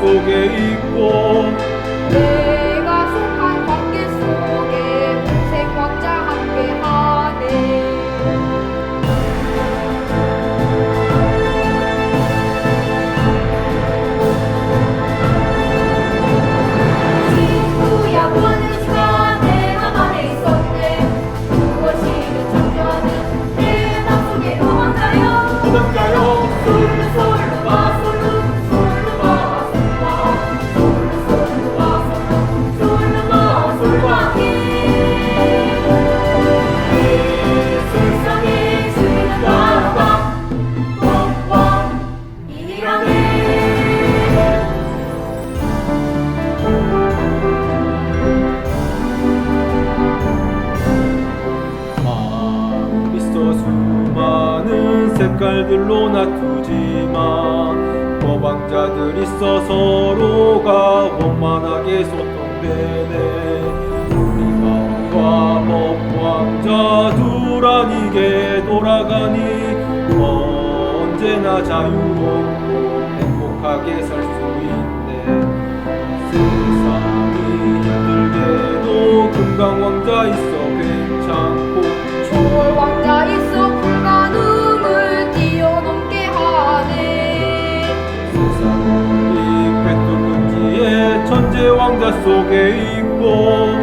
속에 있고 내가 속한 관계 속에 평생 왕자 함께하네. 친구야 보는 시간에 한 안에 있었네. 무엇이든 내 맘 속에 왕자여 도망가요? 솔로 솔로 와 솔로 솔로 색깔들로 나투지만 법왕자들 있어 서로가 원만하게 소통되네. 우리가 과 법왕자 둘 아니게 돌아가니 언제나 자유롭고 행복하게 살 수 있네. 세상이 힘들게도 금강왕자 있어 천재 왕자 속에 있고